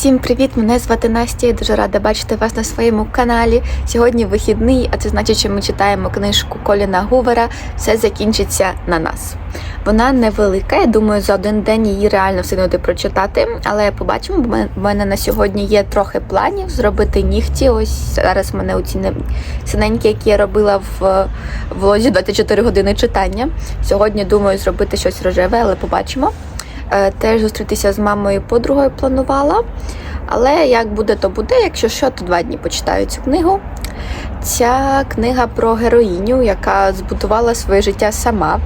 Всім привіт! Мене звати Настя. Я дуже рада бачити вас на своєму каналі. Сьогодні вихідний, а це значить, що ми читаємо книжку Коліна Гувера Все закінчиться на нас. Вона невелика. Я думаю, за один день її реально встигнути прочитати. Але побачимо, бо в мене на сьогодні є трохи планів зробити нігті. Ось зараз в мене оці не- синенькі, які я робила в влозі 24 години читання. Сьогодні думаю зробити щось рожеве, але побачимо. Е, Теж зустрітися з мамою подругою планувала. Але як буде, то буде. Якщо що, то два дні почитаю цю книгу. Ця книга про героїню, яка збудувала своє життя сама.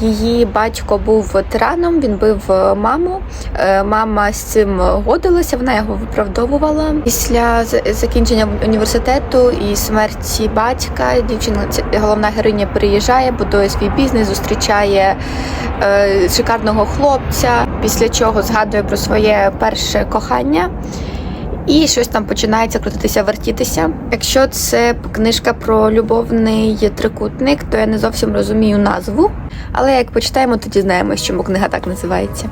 Її батько був ветераном, він бив е, маму. Е, Мама з цим годилася, вона його виправдовувала. Після закінчення університету і смерті батька дівчина, головна героїня переїжджає, будує свій бізнес, зустрічає е, шикарного хлопця, після чого згадує про своє перше кохання. І щось там починається крутитися, вертітися. Якщо це книжка про любовний трикутник, то я не зовсім розумію назву. Але як почитаємо, то дізнаємось, чому книга так називається.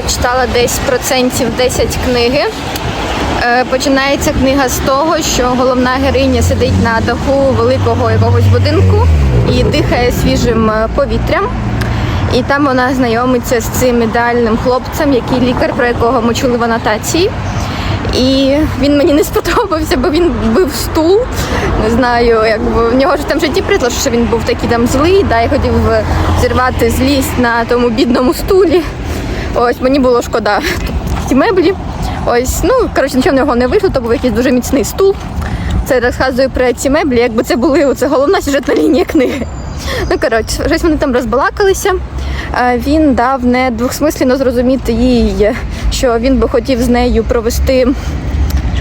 Прочитала десь процентів 10 книги. Е, Починається книга з того, що головна героїня сидить на даху великого якогось будинку і дихає свіжим е, повітрям. І там вона знайомиться з цим ідеальним хлопцем, який лікар, про якого ми чули в анотації. І він мені не сподобався, бо він бив стул. Не знаю, якби в нього ж там в житті прийшло, що він був такий там злий, да, і хотів е, зірвати злість на тому бідному стулі. Ось мені було шкода ті меблі. Ось, ну коротше, нічого в нього не вийшло, то був якийсь дуже міцний стул. Це розказую про ці меблі, якби це були оце головна сюжетна лінія книги. Ну, коротше, щось вони там розбалакалися. Е, Він дав не двохсмислено зрозуміти їй, що він би хотів з нею провести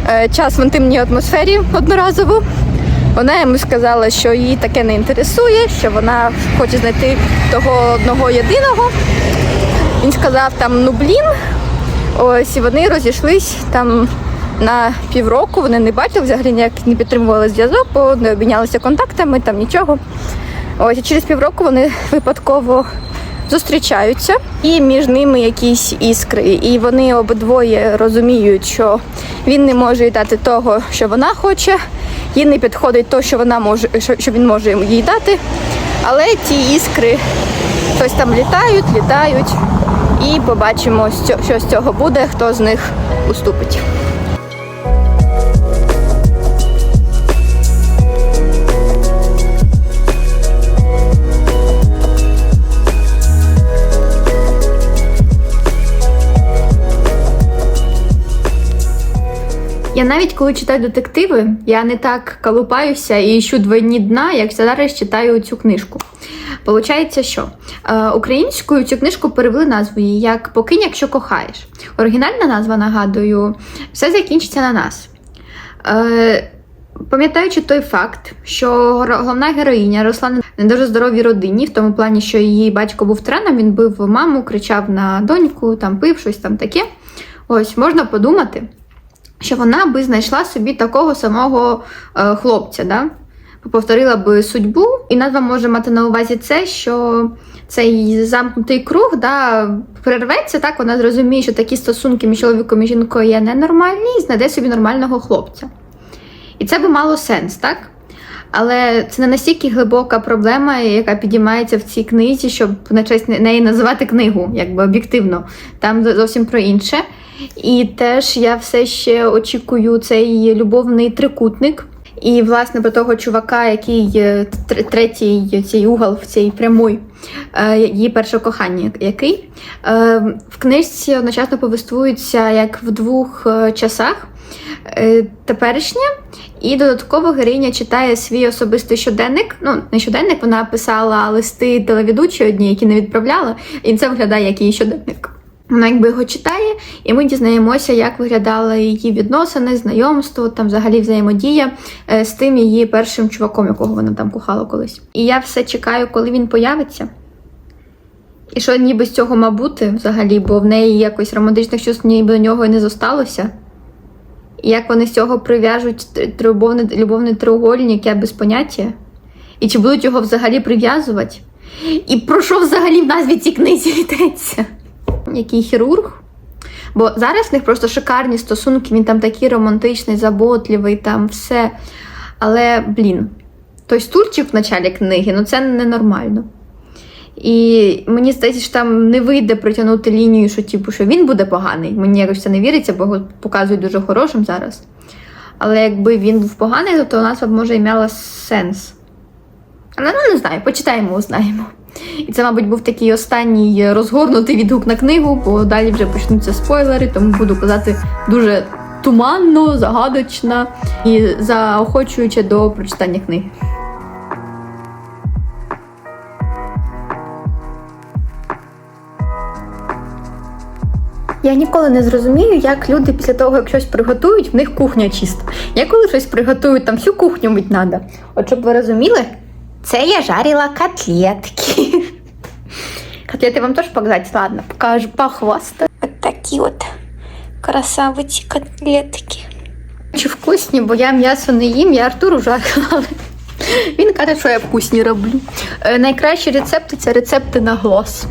е, час в інтимній атмосфері одноразово. Вона йому сказала, що її таке не інтересує, що вона хоче знайти того одного єдиного. Він сказав там ну блін. Ось і вони розійшлись там на півроку. Вони не бачили, взагалі ніяк не підтримували зв'язок, бо не обмінялися контактами, там нічого. Ось і через півроку вони випадково зустрічаються, і між ними якісь іскри. І вони обидвоє розуміють, що він не може їй дати того, що вона хоче, їй не підходить то, що вона може, що, він може їй дати. Але ті іскри щось там літають, літають, і побачимо, що з цього буде, хто з них уступить. Я навіть коли читаю детективи, я не так калупаюся і ищу двойні дна, як зараз читаю цю книжку. Получається, що е, українською цю книжку перевели назву її як Покинь, якщо кохаєш. Оригінальна назва, нагадую, все закінчиться на нас. Е, Пам'ятаючи той факт, що головна героїня росла не дуже здоровій родині, в тому плані, що її батько був тираном, він бив маму, кричав на доньку, там пив щось там таке. Ось можна подумати, що вона би знайшла собі такого самого е, хлопця, да? Повторила би судьбу, і назва може мати на увазі це, що цей замкнутий круг да, перерветься, так вона зрозуміє, що такі стосунки між чоловіком і жінкою є ненормальні, і знайде собі нормального хлопця. І це би мало сенс, так? Але це не настільки глибока проблема, яка підіймається в цій книзі, щоб на честь неї називати книгу, якби об'єктивно. Там зовсім про інше. І теж я все ще очікую цей любовний трикутник. І, власне, про того чувака, який е, третій цей угол в цій прямой, е, її перше кохання, який е, в книжці одночасно повествується як в двох часах. Теперішнє, і додатково героїня читає свій особистий щоденник. Ну, не щоденник, вона писала листи телеведучі одні, які не відправляла, і це виглядає як її щоденник. Вона якби його читає, і ми дізнаємося, як виглядали її відносини, знайомство, там взагалі взаємодія е, з тим її першим чуваком, якого вона там кохала колись. І я все чекаю, коли він появиться. І що ніби з цього має бути взагалі, бо в неї якось романтичних чувств ніби до нього і не зосталося. І як вони з цього прив'яжуть любовний, любовний треугольник, я без поняття. І чи будуть його взагалі прив'язувати? І про що взагалі в назві цій книзі йдеться? Який хірург? Бо зараз в них просто шикарні стосунки, він там такий романтичний, заботливий, там все. Але, блін, той стульчик в началі книги, ну це ненормально. І мені здається, що там не вийде притягнути лінію, що типу, що він буде поганий. Мені якось це не віриться, бо його показують дуже хорошим зараз. Але якби він був поганий, то назва б може і мала сенс. Але ну не знаю, почитаємо, узнаємо. І це, мабуть, був такий останній розгорнутий відгук на книгу, бо далі вже почнуться спойлери, тому буду казати дуже туманно, загадочно і заохочуючи до прочитання книги. Я ніколи не зрозумію, як люди після того, як щось приготують, в них кухня чиста. Я коли щось приготую, там всю кухню мить треба. От щоб ви розуміли, це я жарила котлетки. Котлети вам теж показати? Ладно, покажу, похвастаю. Вот такие от красавиці котлетки. Чи вкусні, бо я м'ясо не їм, я Артуру але Він каже, що я вкусні роблю. Е, найкращі рецепти це рецепти на глаз.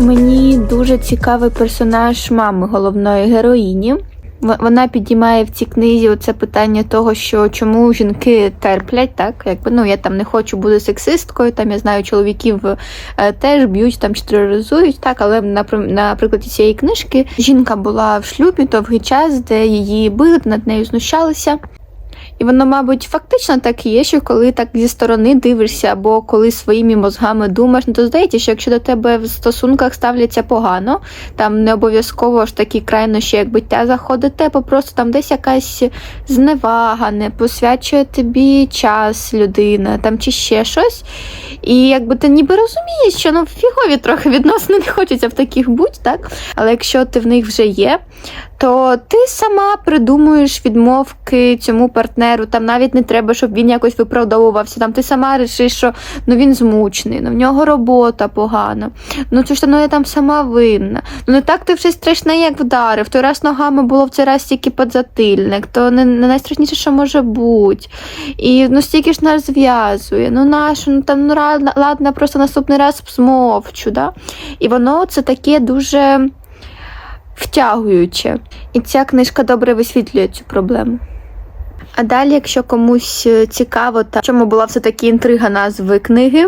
Мені дуже цікавий персонаж мами головної героїні. Вона підіймає в цій книзі оце питання того, що чому жінки терплять, так якби ну я там не хочу бути сексисткою. Там я знаю, чоловіків е, теж б'ють там чи так, але на прикладі цієї книжки жінка була в шлюбі довгий час, де її били, над нею знущалися. І воно, мабуть, фактично так і є, що коли так зі сторони дивишся, або коли своїми мозгами думаєш, ну то здається, що якщо до тебе в стосунках ставляться погано, там не обов'язково ж такі крайнощі, як биття заходите, бо просто там десь якась зневага, не посвячує тобі час людина, там чи ще щось. І якби ти ніби розумієш, що ну фігові трохи відносини не хочеться в таких будь, так? Але якщо ти в них вже є, то ти сама придумуєш відмовки цьому партнеру. Там навіть не треба, щоб він якось виправдовувався. Там ти сама вирішиш, що ну він змучений, ну в нього робота погана. Ну це ж ну я там сама винна. Ну не так ти вже страшне, як вдарив. Той раз ногами було в цей раз тільки подзатильник, то не, не найстрашніше, що може бути. І ну стільки ж нас зв'язує. Ну нащо, ну там ну ладно, просто наступний раз змовчу. Да? І воно це таке дуже втягуюче. І ця книжка добре висвітлює цю проблему. А далі, якщо комусь е, цікаво, та в чому була все-таки інтрига назви книги,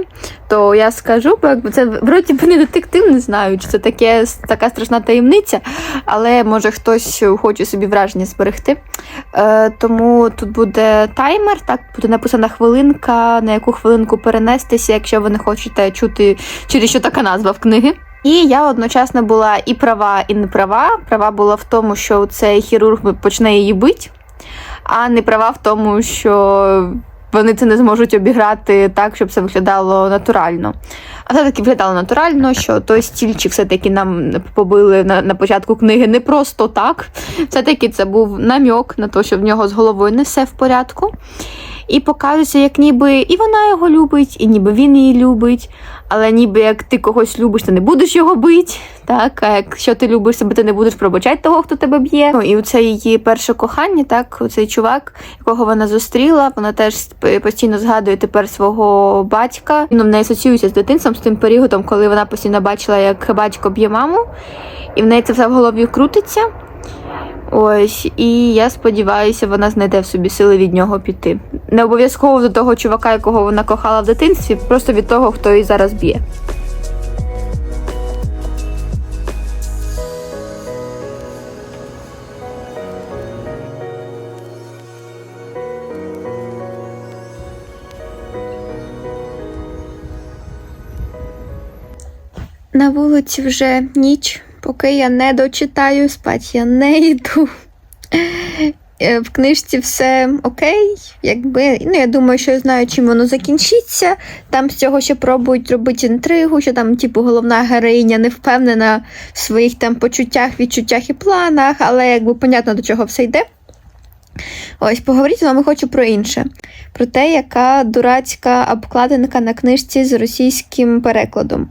то я скажу, бо це вроді би не детектив, не знаю, чи це таке, така страшна таємниця, але може хтось хоче собі враження зберегти. Е, тому тут буде таймер, так буде написана хвилинка, на яку хвилинку перенестися, якщо ви не хочете чути, через що така назва в книги. І я одночасно була і права, і не права. Права була в тому, що цей хірург почне її бити, а не права в тому, що вони це не зможуть обіграти так, щоб це виглядало натурально. А все-таки виглядало натурально, що той стільчик все-таки нам побили на, на початку книги не просто так. Все-таки це був намьок на те, що в нього з головою не все в порядку. І показується, як ніби і вона його любить, і ніби він її любить. Але ніби як ти когось любиш, ти не будеш його бити. Так, а якщо ти любиш себе, ти не будеш пробачати того, хто тебе б'є. Ну і це її перше кохання, так, цей чувак, якого вона зустріла, вона теж постійно згадує тепер свого батька. Ну, в неї асоціюється з дитинством, з тим періодом, коли вона постійно бачила, як батько б'є маму, і в неї це все в голові крутиться. Ось, і я сподіваюся, вона знайде в собі сили від нього піти. Не обов'язково до того чувака, якого вона кохала в дитинстві, просто від того, хто її зараз б'є. На вулиці вже ніч, поки я не дочитаю, спать я не йду. Е, В книжці все окей, якби ну я думаю, що я знаю, чим воно закінчиться. Там з цього ще пробують робити інтригу, що там, типу, головна героїня не впевнена в своїх там почуттях, відчуттях і планах, але якби понятно до чого все йде. Ось поговорити з вами хочу про інше. Про те, яка дурацька обкладинка на книжці з російським перекладом.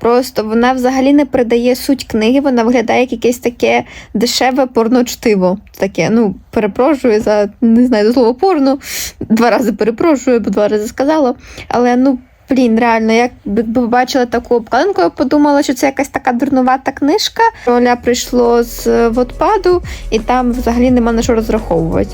Просто вона взагалі не передає суть книги, вона виглядає як якесь таке дешеве порночтиво. Таке, ну, перепрошую за не знаю слово порно. Два рази перепрошую, бо два рази сказала. Але ну. Блін, реально, як би побачила таку обкладинку, я подумала, що це якась така дурнувата книжка. Оля прийшло з водпаду, і там взагалі нема на що розраховувати.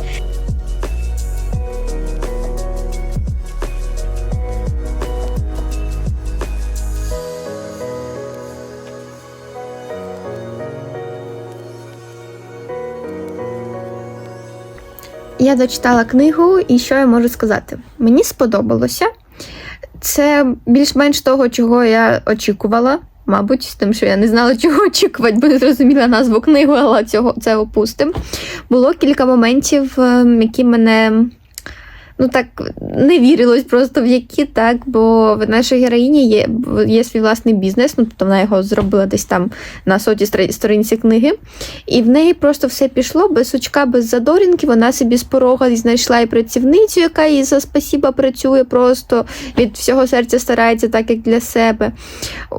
Я дочитала книгу, і що я можу сказати? Мені сподобалося. Це більш-менш того, чого я очікувала, мабуть, з тим, що я не знала, чого очікувати, бо не зрозуміла назву книги, але цього це опустим. Було кілька моментів, ем, які мене. Ну так не вірилось просто в які так, бо в нашій героїні є, є свій власний бізнес, ну тобто вона його зробила десь там на соті сторінці книги. І в неї просто все пішло без сучка, без задорінки. Вона собі з порога знайшла і працівницю, яка їй за спасіба працює, просто від всього серця старається, так як для себе.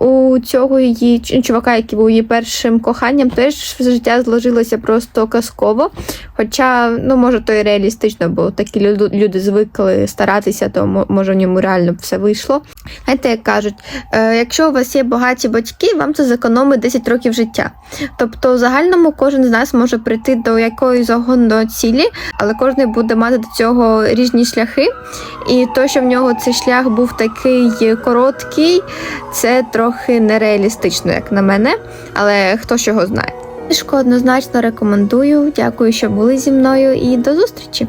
У цього її чувака, який був її першим коханням, теж життя зложилося просто казково. Хоча, ну, може, то і реалістично, бо такі люди, люди звикли старатися, то може в ньому реально все вийшло. Знаєте, як кажуть, е, якщо у вас є багаті батьки, вам це зекономить 10 років життя. Тобто, в загальному кожен з нас може прийти до якоїсь загонної цілі, але кожен буде мати до цього різні шляхи. І то, що в нього цей шлях був такий короткий, це трохи нереалістично, як на мене, але хто ж його знає. Книжку однозначно рекомендую. Дякую, що були зі мною, і до зустрічі!